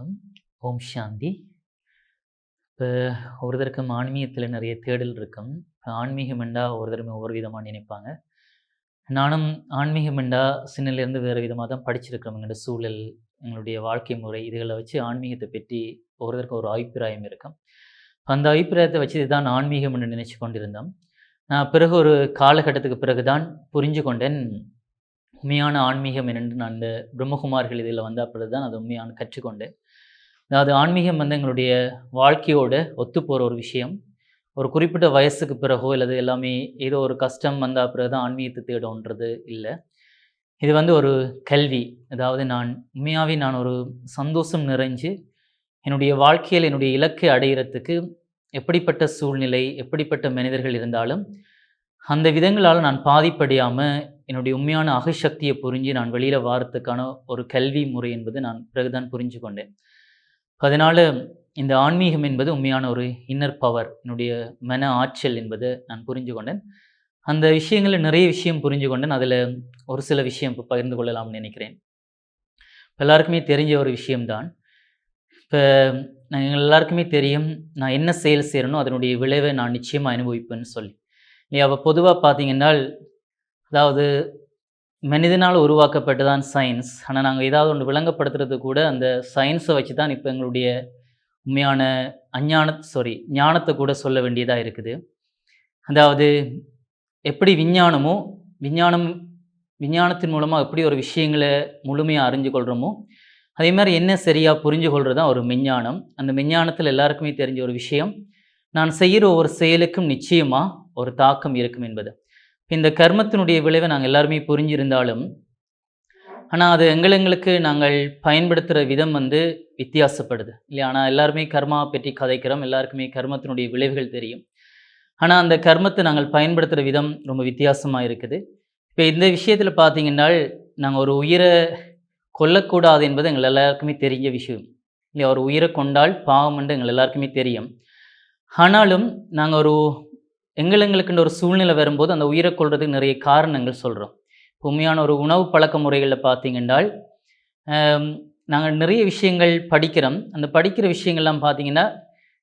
வணக்கம். ஓம் சாந்தி. இப்போ ஒருத்தருக்கும் ஆன்மீகத்தில் நிறைய தேடல் இருக்கும். இப்போ ஆன்மீகம் என்றா ஒருத்தருமே ஒவ்வொரு விதமாக நினைப்பாங்க. நானும் ஆன்மீகம் என்றா சின்னலேருந்து வேறு விதமாக தான் படிச்சிருக்கிறோம். எங்களோட சூழல் எங்களுடைய வாழ்க்கை முறை இதுகளை வச்சு ஆன்மீகத்தை பற்றி ஒருத்தருக்கு ஒரு அபிப்பிராயம் இருக்கும். அந்த அபிப்பிராயத்தை வச்சு இதுதான் ஆன்மீகம் என்று நினச்சி கொண்டிருந்தோம். நான் பிறகு ஒரு காலகட்டத்துக்கு பிறகு தான் புரிஞ்சு கொண்டேன். உண்மையான ஆன்மீகம் என்னென்று நான் இந்த பிரம்மகுமார்கள் இதில் வந்த பிறகு தான் அது உண்மையான கற்றுக்கொண்டேன். அதாவது ஆன்மீகம் வந்து எங்களுடைய வாழ்க்கையோடு ஒத்து போகிற ஒரு விஷயம். ஒரு குறிப்பிட்ட வயசுக்கு பிறகோ அல்லது எல்லாமே ஏதோ ஒரு கஷ்டம் வந்தால் பிறகு தான் ஆன்மீகத்தை தேடும்ன்றது இல்லை. இது வந்து ஒரு கல்வி. அதாவது நான் உண்மையாகவே நான் ஒரு சந்தோஷம் நிறைஞ்சு என்னுடைய வாழ்க்கையில் என்னுடைய இலக்கை அடையிறதுக்கு எப்படிப்பட்ட சூழ்நிலை எப்படிப்பட்ட மனிதர்கள் இருந்தாலும் அந்த விதங்களால் நான் பாதிப்படையாமல் என்னுடைய உண்மையான அகசக்தியை புரிஞ்சு நான் வெளியில் வாரத்துக்கான ஒரு கல்வி முறை என்பது நான் பிறகுதான் புரிஞ்சு கொண்டேன் அதனால் இந்த ஆன்மீகம் என்பது உண்மையான ஒரு இன்னர் பவர் என்னுடைய மன ஆற்றல் என்பதை நான் புரிஞ்சு கொண்டேன் அந்த விஷயங்களில் நிறைய விஷயம் புரிஞ்சு கொண்டேன் அதில் ஒரு சில விஷயம் இப்போ பகிர்ந்து கொள்ளலாம்னு நினைக்கிறேன். இப்போ எல்லாருக்குமே தெரிஞ்ச ஒரு விஷயம்தான். இப்போ நான் எல்லாருக்குமே தெரியும் நான் என்ன செயல் செய்கிறனோ அதனுடைய விளைவை நான் நிச்சயமாக அனுபவிப்பேன்னு சொல்லி. இல்லையா அப்போ பொதுவாக பார்த்தீங்கன்னா அதாவது மனிதனால் உருவாக்கப்பட்டு தான் சயின்ஸ் ஆனால் நாங்கள் ஏதாவது ஒன்று விளங்கப்படுத்துறது கூட அந்த சயின்ஸை வச்சு தான் இப்போ எங்களுடைய உண்மையான அஞ்ஞான சாரி ஞானத்தை கூட சொல்ல வேண்டியதாக இருக்குது. அதாவது எப்படி விஞ்ஞானமோ விஞ்ஞானம் விஞ்ஞானத்தின் மூலமாக எப்படி ஒரு விஷயங்களை முழுமையாக அறிஞ்சு கொள்கிறோமோ அதே மாதிரி என்ன சரியாக புரிஞ்சு கொள்கிறது தான் ஒரு விஞ்ஞானம். அந்த விஞ்ஞானத்தில் எல்லாருக்குமே தெரிஞ்ச ஒரு விஷயம் நான் செய்கிற ஒவ்வொரு செயலுக்கும் நிச்சயமாக ஒரு தாக்கம் இருக்கும் என்பது. இந்த கர்மத்தினுடைய விளைவை நாங்கள் எல்லாருமே புரிஞ்சிருந்தாலும் ஆனால் அது எங்களெங்களுக்கு நாங்கள் பயன்படுத்துகிற விதம் வந்து வித்தியாசப்படுது இல்லையா? ஆனால் எல்லாருமே கர்மா பற்றி கதைக்கிறோம் எல்லாருக்குமே கர்மத்தினுடைய விளைவுகள் தெரியும். ஆனால் அந்த கர்மத்தை நாங்கள் பயன்படுத்துகிற விதம் ரொம்ப வித்தியாசமாக இருக்குது. இப்போ இந்த விஷயத்தில் பார்த்தீங்கன்னா நாங்கள் ஒரு உயிரை கொல்லக்கூடாது என்பது எங்கள் எல்லாருக்குமே தெரிஞ்ச விஷயம். இல்லையா? ஒரு உயிரை கொண்டால் பாவம் என்று எங்கள் எல்லாருக்குமே தெரியும். ஆனாலும் நாங்கள் ஒரு எங்கள் எங்களுக்குன்ற ஒரு சூழ்நிலை வரும்போது அந்த உயிரை கொள்றதுக்கு நிறைய காரணங்கள் சொல்கிறோம் உண்மையான ஒரு உணவு பழக்க முறைகளில் பார்த்தீங்கன்னால் நாங்கள் நிறைய விஷயங்கள் படிக்கிறோம். அந்த படிக்கிற விஷயங்கள்லாம் பார்த்தீங்கன்னா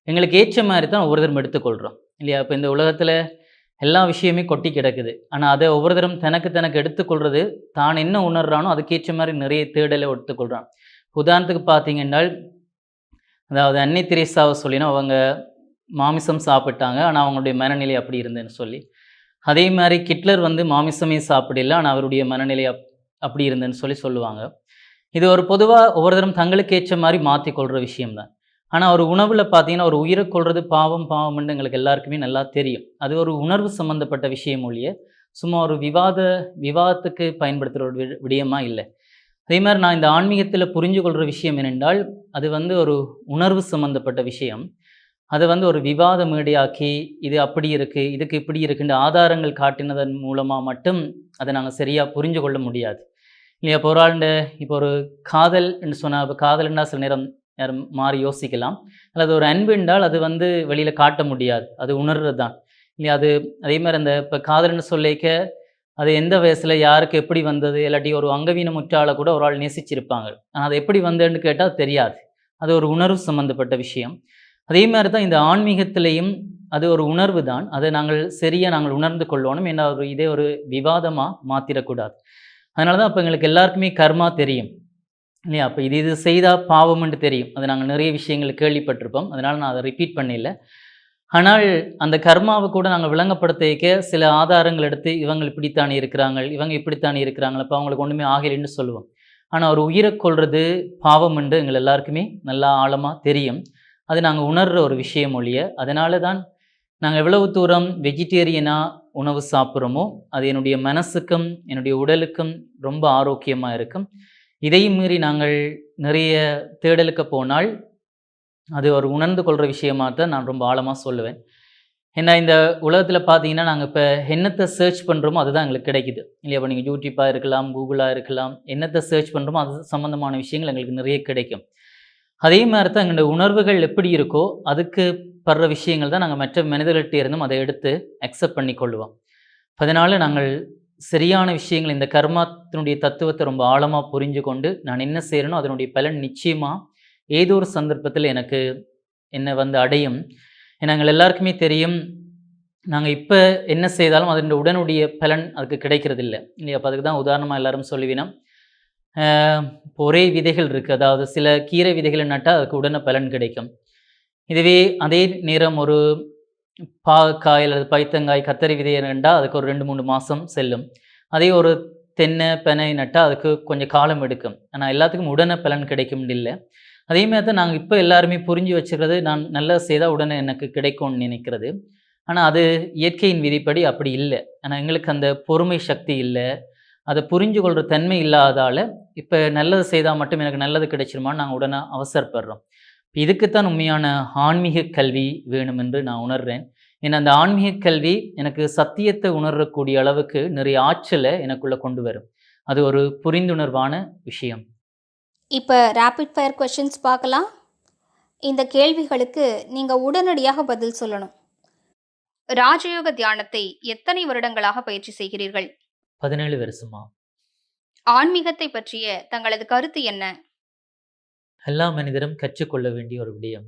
எங்களுக்கு ஏற்ற மாதிரி தான் ஒவ்வொருத்தரும் எடுத்துக்கொள்கிறோம் இல்லையா? இப்போ இந்த உலகத்தில் எல்லா விஷயமே கொட்டி கிடக்குது. ஆனால் அதை ஒவ்வொருத்தரும் தனக்கு தனக்கு எடுத்துக்கொள்வது தான் என்ன உணர்றானோ அதுக்கேற்ற மாதிரி நிறைய தேடலை எடுத்துக்கொள்கிறான் உதாரணத்துக்கு பார்த்தீங்கன்னா அதாவது அன்னை திரேசாவை சொல்லினா அவங்க மாமிசம் சாப்பிட்டாங்க. ஆனால் அவங்களுடைய மனநிலை அப்படி இருந்ததுன்னு சொல்லி. அதே மாதிரி கிட்லர் வந்து மாமிசமே சாப்பிடல. ஆனால் அவருடைய மனநிலை அப் அப்படி இருந்ததுன்னு சொல்லி சொல்லுவாங்க. இது ஒரு பொதுவாக ஒவ்வொருத்தரும் தங்களுக்கு ஏற்ற மாதிரி மாற்றி கொள்கிற விஷயம்தான். ஆனால் ஒரு உணவில் பார்த்தீங்கன்னா ஒரு உயிரை கொள்வது பாவம் பாவம்னு எங்களுக்கு எல்லாருக்குமே நல்லா தெரியும். அது ஒரு உணர்வு சம்மந்தப்பட்ட விஷயம் ஒழிய சும்மா ஒரு விவாத விவாதத்துக்கு பயன்படுத்துகிற ஒரு விடயமாக இல்லை. அதே மாதிரி நான் இந்த ஆன்மீகத்தில் புரிஞ்சு கொள்கிற விஷயம் என்னென்றால் அது வந்து ஒரு உணர்வு சம்மந்தப்பட்ட விஷயம். அதை வந்து ஒரு விவாத மேடையாக்கி இது அப்படி இருக்குது இதுக்கு இப்படி இருக்குன்ற ஆதாரங்கள் காட்டினதன் மூலமாக மட்டும் அதை நாங்கள் சரியாக புரிஞ்சு கொள்ள முடியாது. இல்லையா இப்போ ஒரு ஆளுண்ட இப்போ ஒரு காதல் என்று சொன்னால் இப்போ காதல்னா சில நேரம் யாரும் மாறி யோசிக்கலாம். அல்லது ஒரு அன்பு என்றால் அது வந்து வெளியில் காட்ட முடியாது அது உணர்றது தான். இல்லையா அது அதே மாதிரி அந்த இப்போ காதல்னு சொல்லிக்க அது எந்த வயசில் யாருக்கு எப்படி வந்தது இல்லாட்டி ஒரு அங்கவீன முற்றால கூட ஒரு ஆள் நேசிச்சிருப்பாங்க. ஆனால் அது எப்படி வந்ததுன்னு கேட்டால் தெரியாது. அது ஒரு உணர்வு சம்மந்தப்பட்ட விஷயம். அதே மாதிரி தான் இந்த ஆன்மீகத்திலையும் அது ஒரு உணர்வு தான் அதை நாங்கள் சரியாக நாங்கள் உணர்ந்து கொள்ளணும். ஏன்னா ஒரு இதே ஒரு விவாதமாக மாற்றிடக்கூடாது அதனால தான் அப்போ எங்களுக்கு எல்லாருக்குமே கர்மா தெரியும். இல்லையா? அப்போ இது இது செய்தால் பாவம்ன்ட்டு தெரியும். அதை நாங்கள் நிறைய விஷயங்கள் கேள்விப்பட்டிருப்போம். அதனால் நான் அதை ரிப்பீட் பண்ணல ஆனால் அந்த கர்மாவை கூட நாங்கள் விளங்கப்படுத்திக்க சில ஆதாரங்கள் எடுத்து இவங்க இப்படித்தானே இருக்கிறாங்க இவங்க இப்படித்தானே இருக்கிறாங்க அப்போ அவங்களுக்கு ஒன்றுமே ஆகலைன்னு சொல்லுவோம். ஆனால் ஒரு உயிரை கொள்வது பாவம் என்று எங்கள் எல்லாருக்குமே நல்லா ஆழமாக தெரியும். அது நாங்கள் உணர்கிற ஒரு விஷயம் ஒழிய அதனால தான் நாங்கள் எவ்வளவு தூரம் வெஜிடேரியனாக உணவு சாப்பிட்றோமோ அது என்னுடைய மனசுக்கும் என்னுடைய உடலுக்கும் ரொம்ப ஆரோக்கியமாக இருக்கும். இதையும் மீறி நாங்கள் நிறைய தேடலுக்கு போனால் அது ஒரு உணர்ந்து கொள்கிற விஷயமாக தான் நான் ரொம்ப ஆழமாக சொல்லுவேன். ஏன்னா இந்த உலகத்தில் பார்த்தீங்கன்னா நாங்கள் இப்போ என்னத்தை சர்ச் பண்ணுறோமோ அதுதான் எங்களுக்கு கிடைக்குது. இல்லையா இப்போ நீங்கள் யூடியூப்பாக இருக்கலாம் கூகுளாக இருக்கலாம் என்னத்தை சர்ச் பண்ணுறோமோ அது சம்மந்தமான விஷயங்கள் எங்களுக்கு நிறைய கிடைக்கும். அதே மாதிரி தான் எங்களுடைய உணர்வுகள் எப்படி இருக்கோ அதுக்கு படுற விஷயங்கள் தான் நாங்கள் மற்ற மனிதர்கள்ட்ட இருந்தும் அதை எடுத்து அக்செப்ட் பண்ணி கொள்வோம். அதனால் நாங்கள் சரியான விஷயங்கள் இந்த கர்மத்தினுடைய தத்துவத்தை ரொம்ப ஆழமாக புரிஞ்சு கொண்டு நான் என்ன செய்கிறேனோ அதனுடைய பலன் நிச்சயமாக ஏதோ ஒரு சந்தர்ப்பத்தில் எனக்கு என்னை வந்து அடையும். நாங்கள் எல்லாருக்குமே தெரியும் நாங்கள் இப்போ என்ன செய்தாலும் அதனுடைய உடனுடைய பலன் அதுக்கு கிடைக்கிறதில்ல. இல்லையா அப்போ அதுக்கு தான் உதாரணமாக எல்லாரும் சொல்லுவினோம் ஒரே விதைகள் இருக்குது அதாவது சில கீரை விதைகளை நட்டால் அதுக்கு உடனே பலன் கிடைக்கும். இதுவே அதே நேரம் ஒரு பாகக்காய் அல்லது பைத்தங்காய் கத்தரி விதையை நட்டால் அதுக்கு ஒரு ரெண்டு மூணு மாதம் செல்லும். அதே ஒரு தென்னை பெனை நட்டால் அதுக்கு கொஞ்சம் காலம் எடுக்கும். ஆனால் எல்லாத்துக்கும் உடனே பலன் கிடைக்கும் இல்லை. அதே மாதிரி தான் நாங்கள் இப்போ எல்லாருமே புரிஞ்சு வச்சுக்கிறது நான் நல்லா செய்தால் உடனே எனக்கு கிடைக்கும்னு நினைக்கிறது. ஆனால் அது இயற்கையின் விதிப்படி அப்படி இல்லை. ஆனால் எங்களுக்கு அந்த பொறுமை சக்தி இல்லை. அதை புரிஞ்சு கொள்கிற தன்மை இல்லாதால் இப்போ நல்லது செய்தால் மட்டும் எனக்கு நல்லது கிடைச்சிருமான்னு நாங்கள் உடனே அவசரப்படுறோம். இதுக்குத்தான் உண்மையான ஆன்மீக கல்வி வேணும் என்று நான் உணர்றேன். ஏன்னா அந்த ஆன்மீக கல்வி எனக்கு சத்தியத்தை உணரக்கூடிய அளவுக்கு நிறைய ஆற்றலை எனக்குள்ளே கொண்டு வரும். அது ஒரு புரிந்துணர்வான விஷயம். இப்போ ரேபிட் ஃபயர் கொஷின்ஸ் பார்க்கலாம். இந்த கேள்விகளுக்கு நீங்கள் உடனடியாக பதில் சொல்லணும். ராஜயோக தியானத்தை எத்தனை வருடங்களாக பயிற்சி செய்கிறீர்கள்? பதினேழு வருஷமா? ஆன்மீகத்தை பற்றிய தங்களது கருத்து என்ன? எல்லா மனிதரும் கற்றுக்கொள்ள வேண்டிய ஒரு விடயம்.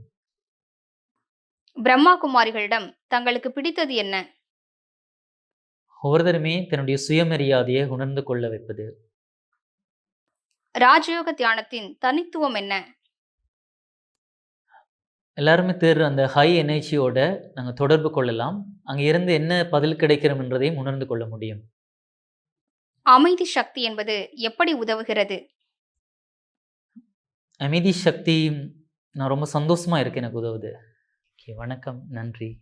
பிரம்மா குமாரிகளிடம் தங்களுக்கு பிடித்தது என்ன? ஒவ்வொருத்தருமே தன்னுடைய சுயமரியாதையை உணர்ந்து கொள்ள வைப்பது. ராஜயோக தியானத்தின் தனித்துவம் என்ன? எல்லாருமே தேடுற அந்த ஹை எனர்ஜியோட நாங்கள் தொடர்பு கொள்ளலாம். அங்கே இருந்து என்ன பதில் கிடைக்கிறோம்ன்றதையும் உணர்ந்து கொள்ள முடியும். அமைதி சக்தி என்பது எப்படி உதவுகிறது? அமைதி சக்தி நான் ரொம்ப சந்தோஷமா இருக்கேன் எனக்கு உதவுது. ஓகே வணக்கம் நன்றி.